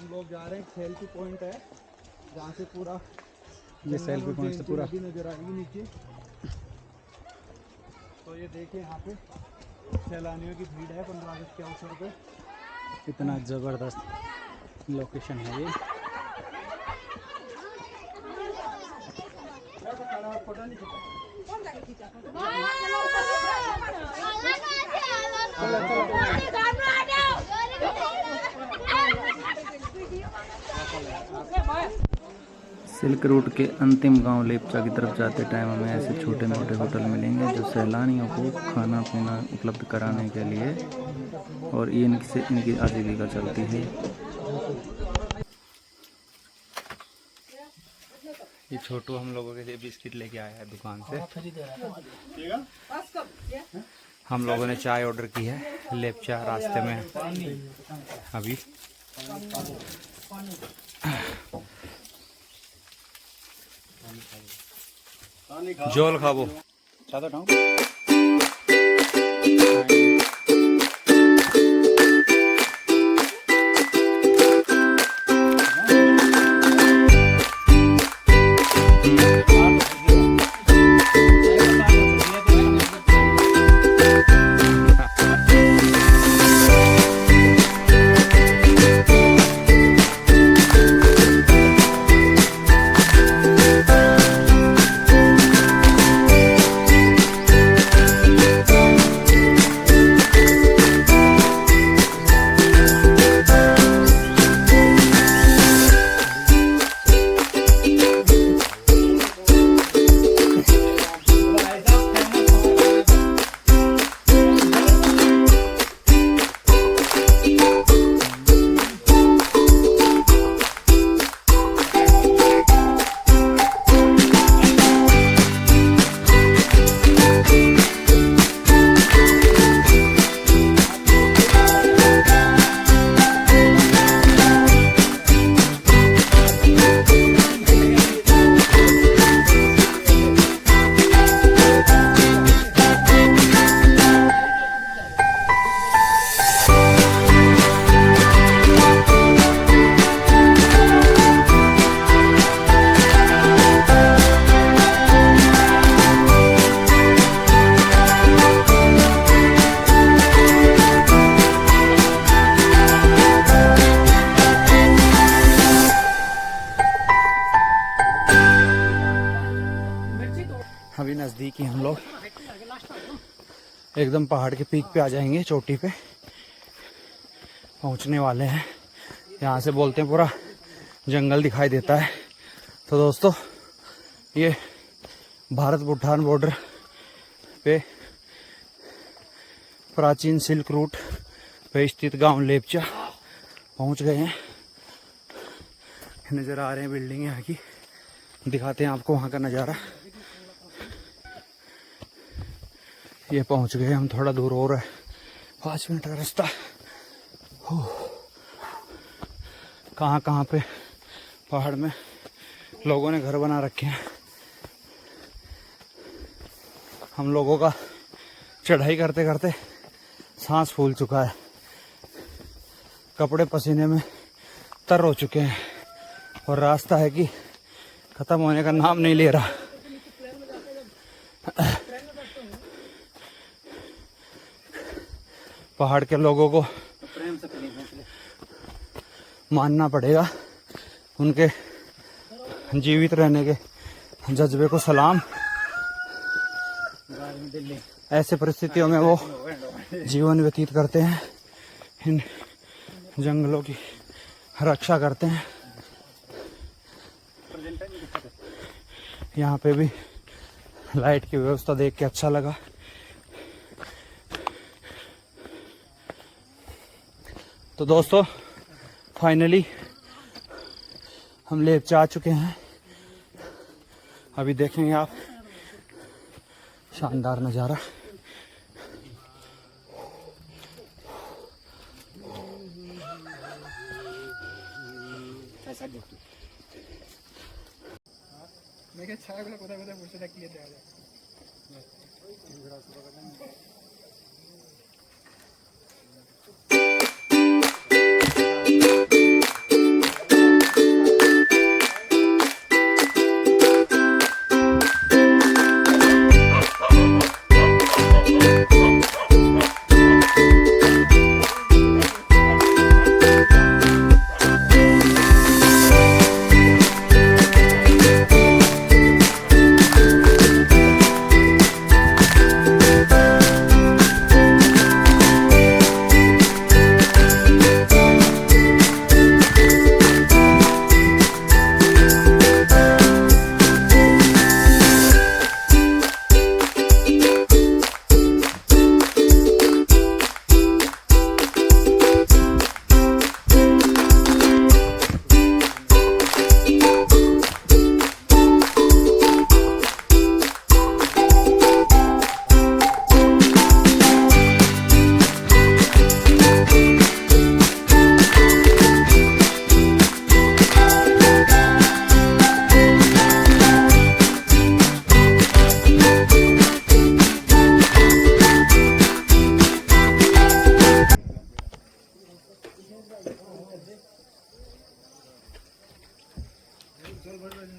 हम लोग जा रहे हैं सेल्फी पॉइंट है। जहाँ से पूरा ये सेल्फी पॉइंट से पूरा। नज़र आएगी नीचे। तो ये देखिए यहाँ पे सैलानियों की भीड़ है पंद्रह अगस्त के अवसर पर इतना ज़बरदस्त लोकेशन है ये। सिल्क रूट के अंतिम गाँव लेपचा की तरफ़ जाते टाइम हमें ऐसे छोटे मोटे होटल मिलेंगे जो सैलानियों को खाना पीना उपलब्ध कराने के लिए और ये इनकी इनकी आजीविका चलती है। ये छोटू हम लोगों के लिए बिस्किट लेके आया है दुकान से। हम लोगों ने चाय ऑर्डर की है लेपचा रास्ते में। अभी। জল খাব। সাদা एकदम पहाड़ के पीक पे आ जाएँगे, चोटी पे। पहुँचने वाले हैं। यहाँ से बोलते हैं पूरा जंगल दिखाई देता है। तो दोस्तों, ये भारत भूटान बॉर्डर पे प्राचीन सिल्क रूट पे स्थित गाँव लेपचा पहुँच गए हैं। नज़र आ रहे हैं बिल्डिंग यहाँ की। दिखाते हैं आपको वहाँ का नज़ारा। ये पहुँच गए हम थोड़ा दूर और है। पाँच मिनट का रास्ता। हो। कहाँ कहाँ पे? पहाड़ में। लोगों ने घर बना रखे हैं। हम लोगों का चढ़ाई करते करते सांस फूल चुका है। कपड़े पसीने में तर हो चुके हैं। और रास्ता है कि ख़त्म होने का नाम नहीं ले रहा। पहाड़ के लोगों को मानना पड़ेगा, उनके जीवित रहने के जज्बे को सलाम। ऐसे परिस्थितियों में वो जीवन व्यतीत करते हैं, इन जंगलों की रक्षा करते हैं। यहाँ पे भी लाइट की व्यवस्था देख के अच्छा लगा। तो दोस्तों फाइनली हम लेपचा आ चुके हैं अभी देखेंगे आप शानदार नज़ारा দেখে ছায়াগুলো কোথায় কোথায় বসে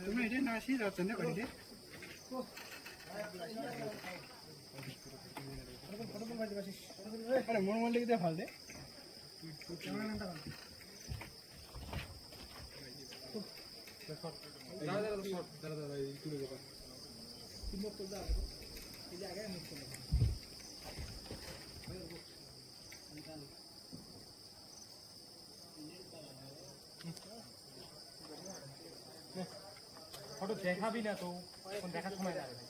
তুমি এটা না আসি যাচ্ছেন না বাড়িতে মন মন দে ভালো দে আগে থাকিয়ে দেওয়া যায় चलने पड़ी थी अरे मूड म्हणले की ते फालते फोटो देखा भी ना तो देखा समय লাগবে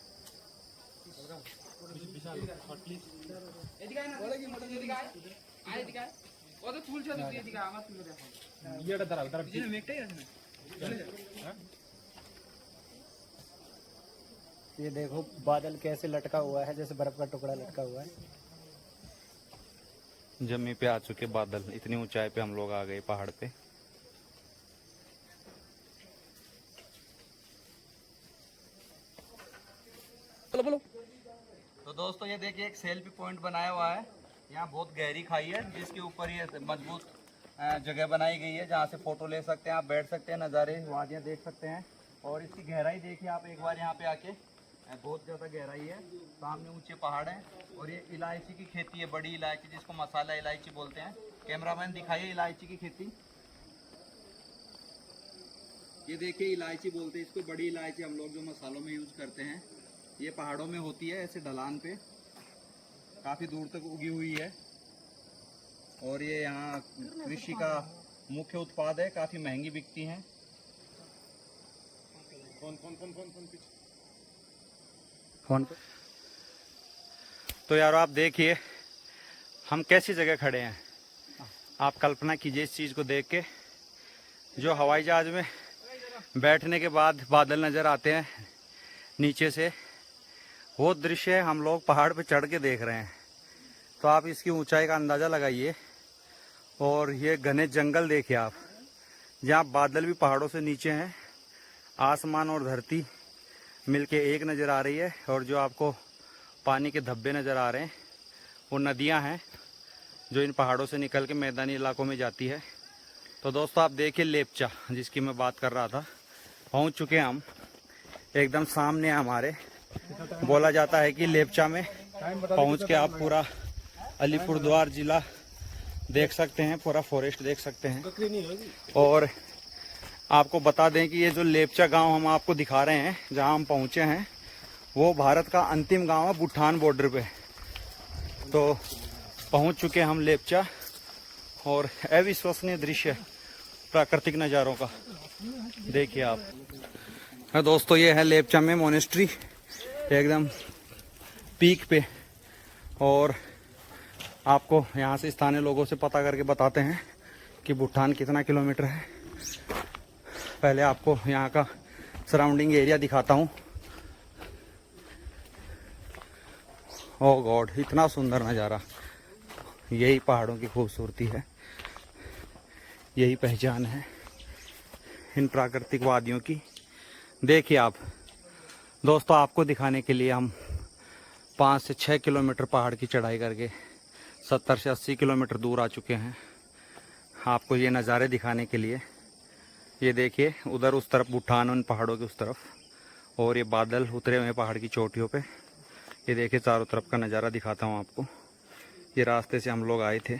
ইয়েটা দাঁড়াবে দাঁড়াবে মেঘটাই আছে না ये देखो बादल कैसे लटका हुआ है जैसे बर्फ का टुकड़ा लटका हुआ है जमी पे आ चुके बादल इतनी ऊंचाई पे हम लोग आ गए पहाड़ पे बोलो बोलो। तो दोस्तों, ये देखिए, एक सेल्फी पॉइंट बनाया हुआ है। यहाँ बहुत गहरी खाई है, जिसके ऊपर ये मज़बूत जगह बनाई गई है, जहाँ से फ़ोटो ले सकते हैं, आप बैठ सकते हैं, नज़ारे, वादियाँ देख सकते हैं। और इसकी गहराई देखिए आप एक बार यहाँ पे आके। बहुत ज़्यादा गहराई है। सामने ऊँचे पहाड़ हैं और ये इलायची की खेती है, बड़ी इलायची जिसको मसाला इलायची बोलते हैं। कैमरामैन दिखाइए इलायची की खेती। ये देखिए, इलायची बोलते हैं इसको, बड़ी इलायची हम लोग जो मसालों में यूज़ करते हैं। ये पहाड़ों में होती है, ऐसे ढलान पे। काफ़ी दूर तक उगी हुई है। और ये यहाँ कृषि का मुख्य उत्पाद है, काफ़ी महँगी बिकती हैं। फ़ोन पे तो यार आप देखिए, हम कैसी जगह खड़े हैं। आप कल्पना कीजिए इस चीज़ को देख के, जो हवाई जहाज़ में बैठने के बाद बादल नज़र आते हैं नीचे से। वो दृश्य हम लोग पहाड़ पे चढ़ के देख रहे हैं। तो आप इसकी ऊंचाई का अंदाज़ा लगाइए और ये घने जंगल देखिए आप। जहाँ बादल भी पहाड़ों से नीचे हैं, आसमान और धरती मिलके एक नज़र आ रही है और जो आपको पानी के धब्बे नज़र आ रहे हैं, वो नदियाँ हैं जो इन पहाड़ों से निकल के मैदानी इलाकों में जाती है। तो दोस्तों, आप देखिए लेपचा, जिसकी मैं बात कर रहा था। पहुँच चुके हैं हम, एकदम सामने हमारे। बोला जाता है कि लेपचा में पहुँच के आप पूरा अलीपुर द्वार जिला देख सकते हैं पूरा फॉरेस्ट देख सकते हैं। और आपको बता दें कि ये जो लेपचा गाँव हम आपको दिखा रहे हैं जहाँ हम पहुँचे हैं वो भारत का अंतिम गाँव है भूटान बॉर्डर पे। तो पहुँच चुके हम लेपचा और अविश्वसनीय दृश्य प्राकृतिक नज़ारों का। देखिए आप। हाँ दोस्तों ये है लेपचा में मोनेस्ट्री एकदम पीक पे और आपको यहाँ से स्थानीय लोगों से पता करके बताते हैं कि भूटान कितना किलोमीटर है। पहले आपको यहाँ का सराउंडिंग एरिया दिखाता हूँ। ओ गॉड इतना सुंदर नज़ारा। यही पहाड़ों की खूबसूरती है। यही पहचान है। इन प्राकृतिक वादियों की। देखिए आप दोस्तों, आपको दिखाने के लिए हम पाँच से छः किलोमीटर पहाड़ की चढ़ाई करके सत्तर से अस्सी किलोमीटर दूर आ चुके हैं। आपको ये नज़ारे दिखाने के लिए, ये देखिए, उधर उस तरफ़ भूटान, उन पहाड़ों के उस तरफ़, और ये बादल उतरे हुए पहाड़ की चोटियों पे। ये देखिए, चारों तरफ़ का नज़ारा दिखाता हूँ आपको। ये रास्ते से हम लोग आए थे।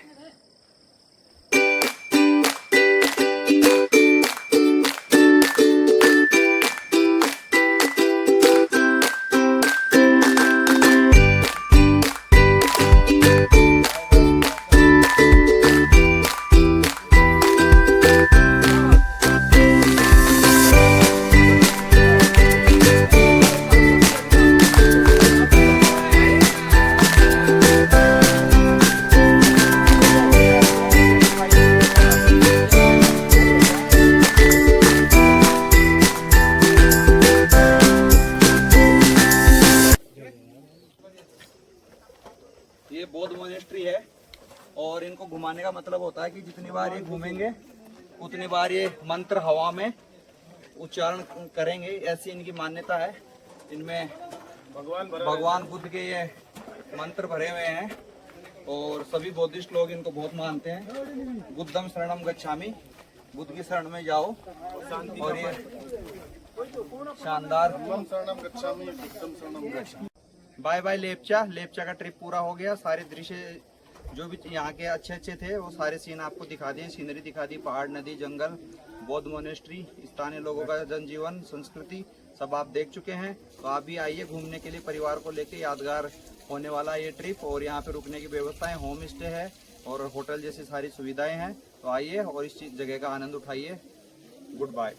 का मतलब होता है कि जितनी बार ये घूमेंगे उतनी बार ये मंत्र हवा में उच्चारण करेंगे ऐसी इनकी मान्यता है। इनमें भगवान भगवान बुद्ध के ये मंत्र भरे हुए हैं और सभी बौद्धिस्ट लोग इनको बहुत मानते हैं। बुद्धम शरणम गच्छामि। बुद्ध की शरण में जाओ और ये शानदार बाय बाय लेपचा। लेपचा का ट्रिप पूरा हो गया। सारे दृश्य जो भी यहाँ के अच्छे अच्छे थे, वो सारे सीन आपको दिखा दिए सीनरी दिखा दी, पहाड़, नदी, जंगल, बौद्ध मोनेस्ट्री स्थानीय लोगों का जनजीवन, संस्कृति, सब आप देख चुके हैं। तो आप भी आइए घूमने के लिए, परिवार को लेके यादगार होने वाला ये ट्रिप और यहाँ पे रुकने की व्यवस्थाएँ होम स्टे है और होटल जैसी सारी सुविधाएँ हैं। तो आइए और इस चीज़, जगह का आनंद उठाइए। Good bye